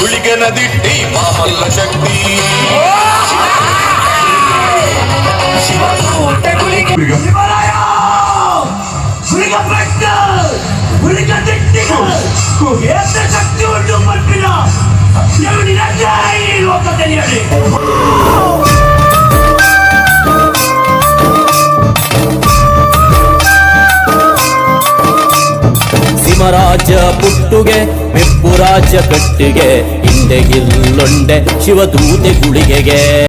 సృష్టి గుళిగన దిట్టి మామల్ల శక్తి. శక్తి ఉంటూ పంపిన దేవుని తెలియదు ಸಿಮರಾಜ ಪುಟ್ಟುಗೆ ಮೆಪ್ಪುರಾಜ ಕಟ್ಟಿಗೆ ಹಿಂದೆ ಗಿಲ್ಲೊಂಡೆ ಶಿವದೂತೆ ಗುಳಿಗೆಗೆ.